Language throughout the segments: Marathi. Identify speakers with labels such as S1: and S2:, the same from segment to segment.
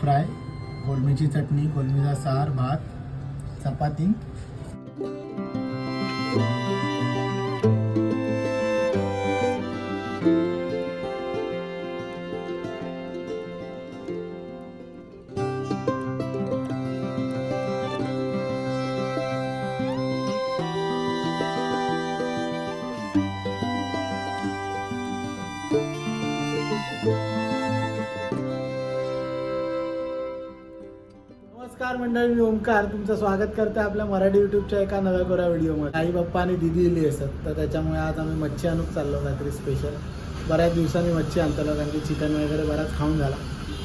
S1: फ्राय कोलमीची चटणी कोलमीचा सार भात। चपाती. नमस्कार मंडळी मी ओमकार तुमचं स्वागत करते आपल्या मराठी युट्यूबच्या एका नव्या कोऱ्या व्हिडिओमध्ये. आई बाप्पा आणि दिदी इली असत तर त्याच्यामुळे आज आम्ही मच्छी आणूक चाललो काहीतरी स्पेशल बऱ्याच दिवसांनी मच्छी आणतलो कारण की चिकन वगैरे बराच खाऊन झाला.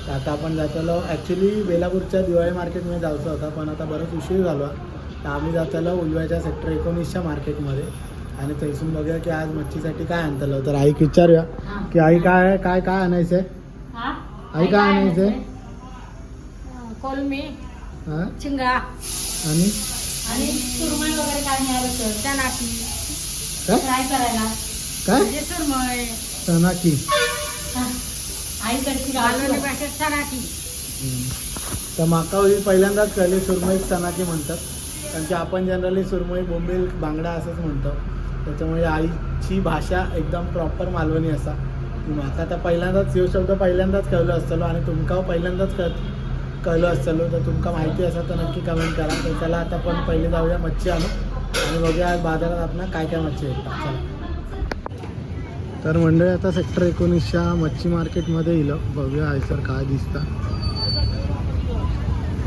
S1: तर आता आपण जातलो ॲक्च्युली बेलापूरच्या दिवाळी मार्केटमध्ये जायचं होता पण आता बरंच उशीर झालो. तर आम्ही जातलो उलव्याच्या सेक्टर एकोणीसच्या मार्केटमध्ये. आणि थैसून बघूया की आज मच्छीसाठी काय आणतलो. तर आईक विचारूया की आई काय काय काय आणायचं आहे? आई काय आणायचं आहे
S2: कोलमी.
S1: हां? आणि?
S2: आणि सुरमई वगैरे काय मिळालं तर त्या नाकी
S1: काय
S2: फ्राय करायला.
S1: काय
S2: म्हणजे सुरमई. भाषेत सराठी
S1: तर माका ही पहिल्यांदाच कळली सुरमई सनाकी म्हणतात. कारण की आपण जनरली सुरमई बोंबील बांगडा असंच म्हणतो. त्याच्यामुळे आईची भाषा एकदम प्रॉपर मालवणी असा. ती म्हाका आता पहिल्यांदाच ह्यो शब्द पहिल्यांदाच कळलो असतलो आणि तुमका पहिल्यांदाच कळ कळलो असतलो तर तुमका माहिती असा तर नक्की कमेंट करा. तर त्याला आता पण पहिले जाऊया मच्छी आणू. आणि बघूया आज बाजारात आपण काय काय मच्छी येतात चला. तर मंडळी आता सेक्टर एकोणीसच्या मच्छी मार्केटमध्ये येईल बघूया आहे सर काय दिसता.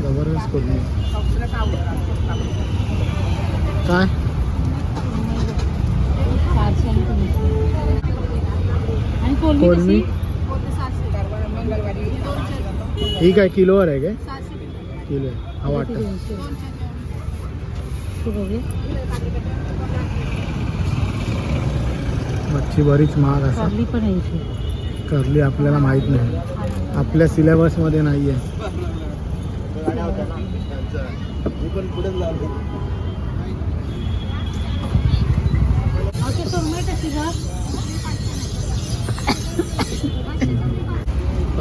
S1: जबरदस्त कोलमी काय?
S2: कोलमी
S1: ही काय किलोवर आहे काय? किलो आहे. हा वाटत मच्छी बरीच महाग असा.
S2: कारली पण आहे इथे.
S1: करली आपल्याला माहीत नाही. आपल्या सिलेबसमध्ये नाही आहे.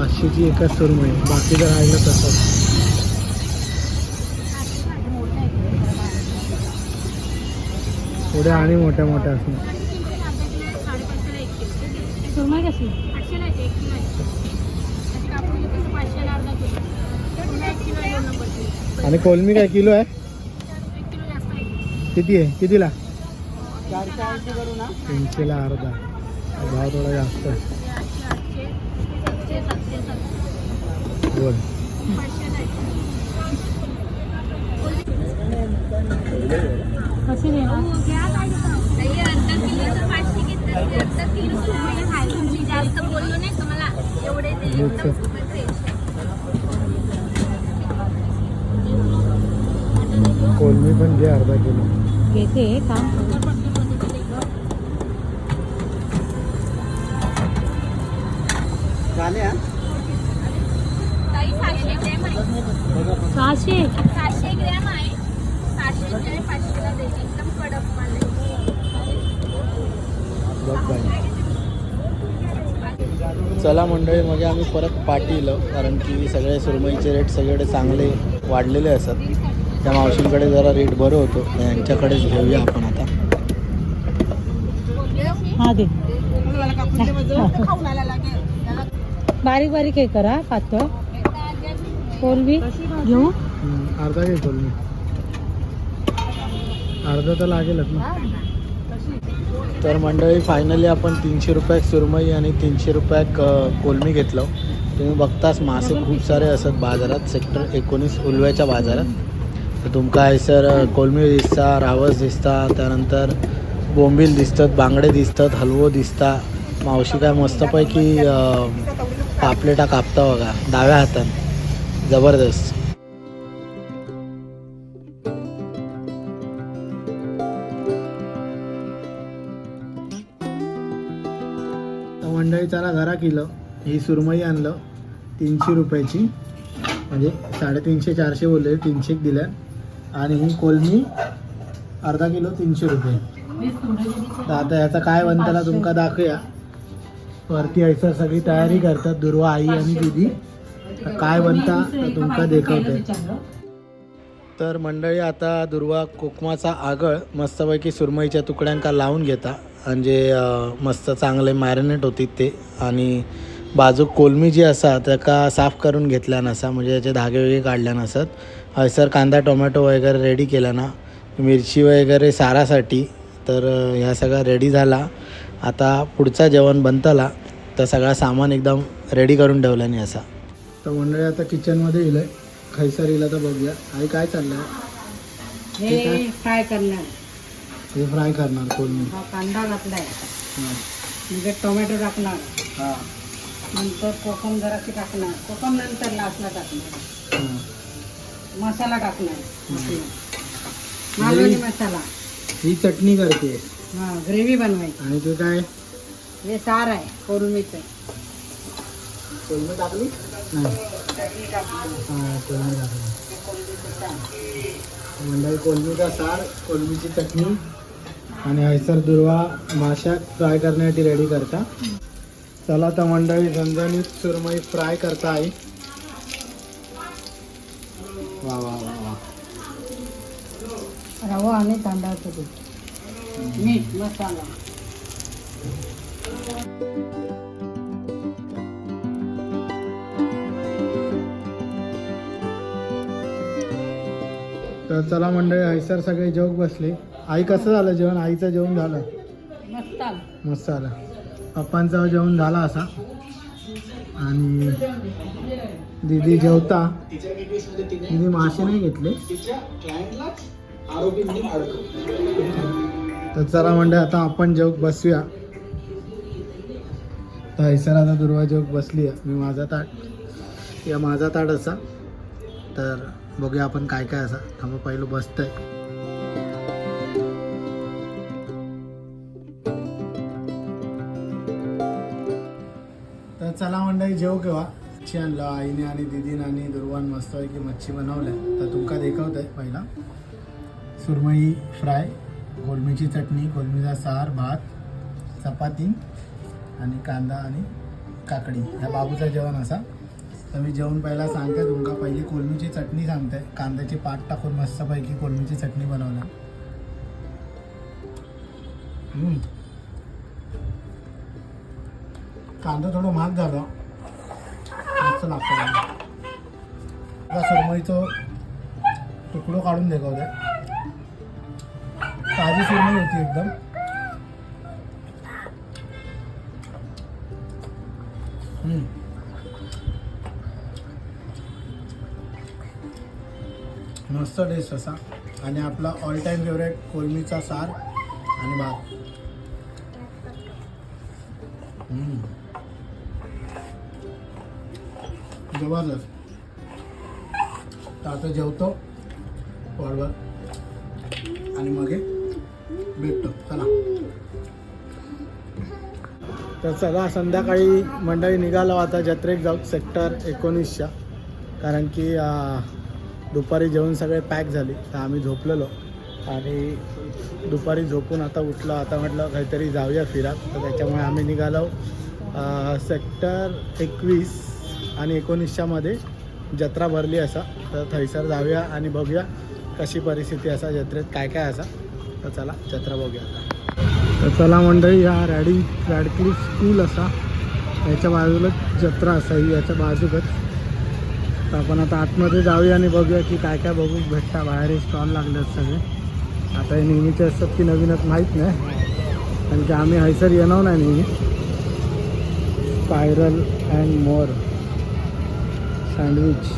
S1: पाचशेची एकच सुरमई बाकी जर राहिलं तसंच पुढे आणि मोठ्या मोठ्या असणार
S2: कशी
S1: आणि कोलमी काय किलो आहे? किती आहे? कितीला? तीनशेला अर्धा. भाव थोडा जास्त आहे बोल
S2: कशी देणार
S3: जास्त बोललो नाही तुम्हाला एवढे ते
S1: अच्छा.
S3: एकदम super fresh.
S1: कोलमी पण घे अर्धा किलो.
S2: घेते काम
S3: ताई सहाशे. ग्रॅम आहे
S2: सहाशे
S3: ग्रॅम आहे सहाशे पाचशेला देईल एकदम कडक माल
S1: चला मंडळी मग आम्ही परत पाटीलो कारण की सगळे सुरमईचे रेट सगळीकडे चांगले वाढलेले असतात. त्या मावशींकडे जरा रेट बरं होतो. यांच्याकडेच घेऊया आपण आता.
S2: हा दे. बारीक बारीक हे करा पातळ. कोलबी घेऊ.
S1: अर्धा घे कोलबी अर्धा तर लागेलच ना. तर मंडळी फायनली आपण तीनशे रुपयात सुरमई आणि तीनशे रुपयात कोलमी घेतलं. तुम्ही बघताच मासे खूप सारे असत बाजारात. सेक्टर एकोणीस उलव्याच्या बाजारात. तर तुमका हैसर कोलमी दिसता रावस दिसता त्यानंतर बोंबील दिसतात बांगडे दिसतात हलवो दिसता. मावशी काय मस्तपैकी पापलेटा कापता बघा डाव्या हातात. जबरदस्त. मंडळी घरा किलो. ही सुरमई आणलं. तीनशे रुपयाची. म्हणजे साडेतीनशे चारशे बोलले. तीनशे दिल्या. आणि ही कोलमी अर्धा किलो तीनशे रुपये. तर आता याचा काय बनताला तुमका दाखवूया. वरती यायचं सगळी तयारी करतात दुर्वा आई आणि दिदी. काय बनता तुमका देखवते तर मंडळी आता दुर्वा कोकमाचा आगळ मस्तपैकी सुरमईच्या तुकड्यांका लावून घेता. म्हणजे मस्त चांगले मॅरिनेट होती ते. आणि बाजू कोलमी जी असा त्याका साफ करून घेतल्या नसा म्हणजे त्याचे धागे वगैरे काढल्या नसत. हयसर कांदा टोमॅटो वगैरे रेडी केला ना. मिरची वगैरे सारासाठी तर ह्या सगळा रेडी झाला. आता पुढचा जेवण बनतला तर सगळा सामान एकदम रेडी करून ठेवल्याने असा. तर मंडळी आता किचनमध्ये येईल खैसर येईल तर बघूया. आई काय चाललंय?
S2: हे फ्राय करणार.
S1: हे फ्राय करणार
S2: हा कांदा घातलाय म्हणजे टोमॅटो टाकणार.
S1: हां.
S2: नंतर कोकम जराशी टाकणार. कोकम नंतर लास्टला टाकणार. मसाला टाकणार. मालवणी मसाला.
S1: ही चटणी करते.
S2: हा ग्रेव्ही बनवायची.
S1: आणि ते काय?
S2: हे सार आहे कोरमीचं
S1: कोलमी टाकली? मंडळी कोलमीचा सार कोलमीची चटणी आणि हैसर दुर्वा माशा फ्राय करण्यासाठी रेडी करता. चला तर मंडळी झणझणीत सुरमई फ्राय करता आहे वा वा वा वा.
S2: रवा आणि तांदळाचं मीठ मसाला.
S1: तर चला मंडळी हैसर सगळे जेवक बसले. आई कसं झालं जेवण? आईचं जेवण झालं?
S2: मस्त आलं.
S1: मस्त आलं. पप्पांचं जेवण झाला असा. आणि दीदी जेवता. दीदी मासे नाही घेतले. तर चला म्हणजे आता आपण जेवक बसूया. तर हैसर आता दुर्वा जेवक बसली आहे. मी माझा ताट या माझा ताट असा. तर बघूया आपण काय काय असा. थांब पहिलं बसतंय. तर चला मंडळी जेव केव्हा? मच्छी आणलं आईने आणि दिदीन आणि दुर्वान मस्तपैकी मच्छी बनवल्या. तर तुमका देखवत आहे पहिला. सुरमई फ्राय कोलमीची चटणी कोलमीचा सार भात चपाती आणि कांदा आणि काकडी. ह्या बाबूचा जेवण असा. तर मी जेवण पहिला सांगते तुमका पहिली कोलमीची चटणी सांगते कांद्याची पात टाकून मस्तपैकी कोलमीची चटणी बनवल्या कांदा थोडं महाग झालं. मस्त लागतं. सुरमईचं तुकडो काढून देखावते. ताजी सुरमई होती एकदम. हम्म. मस्त टेस्ट असा. आणि आपला ऑल टाईम फेवरेट कोलमीचा सार आणि भात. जबरदस्त. तर आता जेवतो. बरोबर आणि मग भेटतो. चला. तर चला संध्याकाळी मंडळी निघालो आता जत्रेक जाऊ सेक्टर एकोणीसच्या. कारण की दुपारी जेवण सगळे पॅक झाले तर आम्ही झोपलेलो. आणि दुपारी झोपून आता उठलो आता म्हटलं काहीतरी जाऊया फिरा तर त्याच्यामुळे आम्ही निघालो सेक्टर एकवीस आणि एकोणीसच्यामध्ये जत्रा भरली असा. तर थैसर जाऊया आणि बघूया कशी परिस्थिती असा जत्रेत काय काय असा. तर चला जत्रा बघूया आता. तर चला मंडळी हा रॅडी रॅडक्लिफ स्कूल असा. याच्या बाजूलाच जत्रा असा ही याच्या बाजूकच. तर आपण आता आतमध्ये जाऊया आणि बघूया की काय काय बघू. भेटता बाहेर स्टॉल लागले आहेत सगळे. आता हे नेहमीचे असतात की नवीनच माहीत नाही. कारण की आम्ही हैसर येणार नाही नेहमी. स्पायरल अँड मोर सँडविच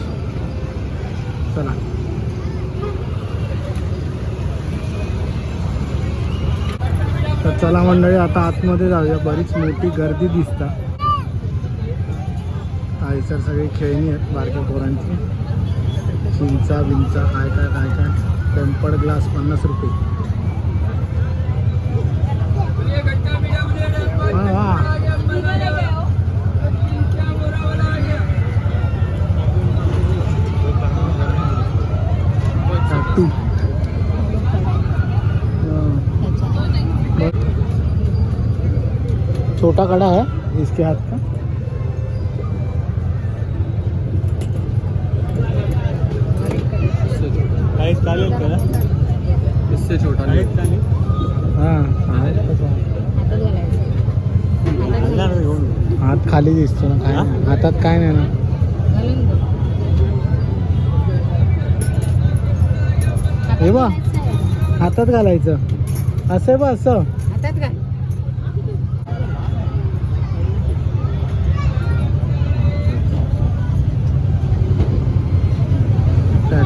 S1: चला. तर चला मंडळी आता आतमध्ये जाऊया. बरीच मोठी गर्दी दिसता. आयसर सगळे खेळणी आहेत बारक्या पोरांची. चिंचा विंचा काय काय काय काय. टेम्पर्ड ग्लास पन्नास रुपये. टू छोटा कड़ा है इसके हाथ का?
S4: चालेल का? इससे छोटा चालेल
S1: हां हात खाली दिसतो ना काय नाही. हातात काय नाही ना. हे बा हातात घालायचं. असं आहे बा असं
S2: हातात घाल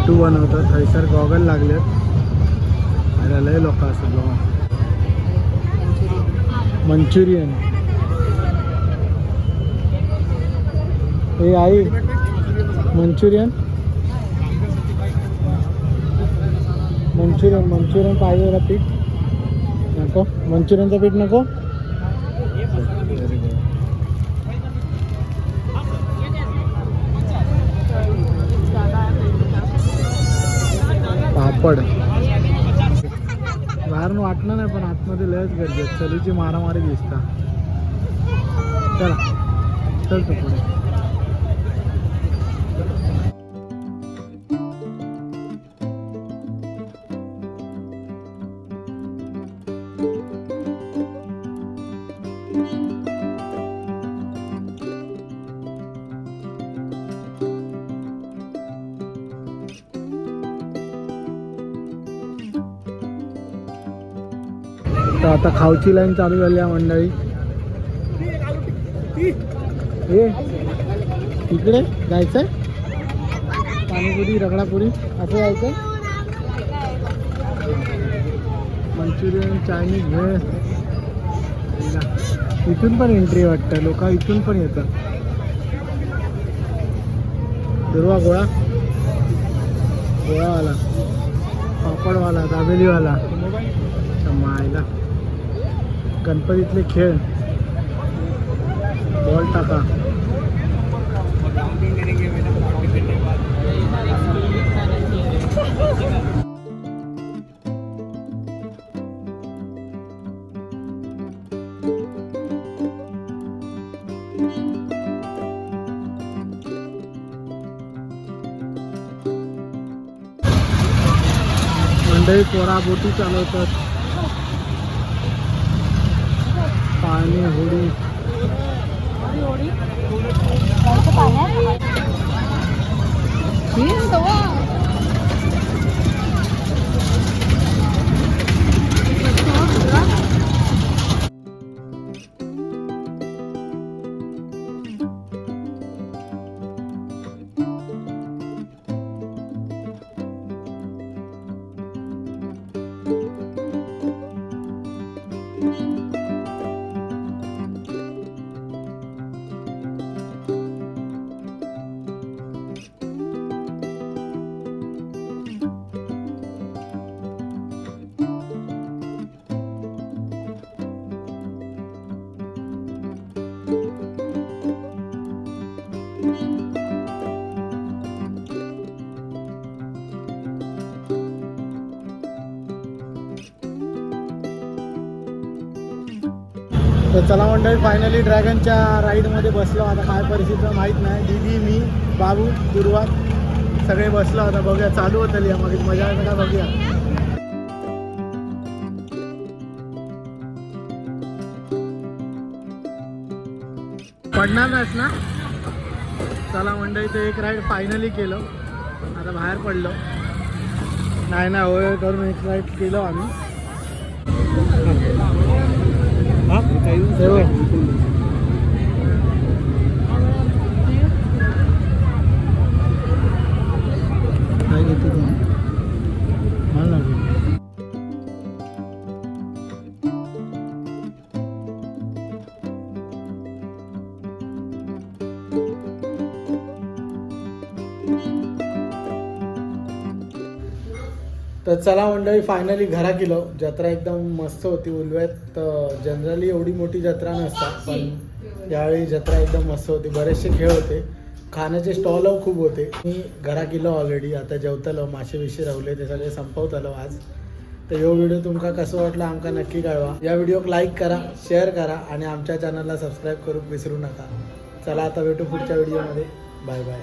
S1: टॅटू बनवतात थैसर गॉगल लागलेत. अरे लय लोक असतात बाबा मंचुरियन. हे आई मंचुरियन? मंचुरियन मंचुरियन पाहिजे जरा पीठ. नको? मंचुरियनचं पीठ नको? पापड. बाहेरून वाटलं नाही पण आतमध्ये लयच गर्दी आहे. चलीची मारामारी दिसता. चला चल तू पुढे. आता खाऊची लाईन चालू झाली आहे मंडळी. ये इकडे जायचंय? पाणीपुरी रगडापुरी असं जायचं मंचुरियन चायनीज भेळ इथून पण एंट्री वाटतं. लोक इथून पण येतात. दुर्वा गोळा. गोळावाला. पापडवाला दाबेलीवाला. मायला. गणपतीतले खेळ. बॉल टाका. मंडळी पोरा बोटी चालवतात. पाणी होडी तर चला मंडळी फायनली ड्रॅगनच्या राईडमध्ये बसलो. आता काय परिस्थिती माहीत नाही. दिदी मी बाबू दुर्वा सगळे बसलो. आता बघूया चालू होतं लिहा मग मजा येतं का बघूया? पडणार नाहीस ना? चला मंडळी ते एक राईड फायनली केलं. आता बाहेर पडलो. नाही ना होय करून एक राईड केलं आम्ही.
S4: हा काही
S1: चला मंडळी फायनली घरा गेलो. जत्रा एकदम मस्त होती उलव्यात. जनरली एवढी मोठी जत्रा नसतात पण यावेळी जत्रा एकदम मस्त होती. बरेचसे खेळ होते. खाण्याचे स्टॉल खूप होते. मी घरा गेलो ऑलरेडी आता जेवतलो मासे विषय रावले ते सगळे संपवतलो आज. तर ह्यो व्हिडिओ तुमका कसं वाटला आमका नक्की कळवा. या व्हिडिओक लाईक करा शेअर करा आणि आमच्या चॅनलला सबस्क्राईब करूक विसरू नका. चला आता भेटू पुढच्या व्हिडिओमध्ये बाय बाय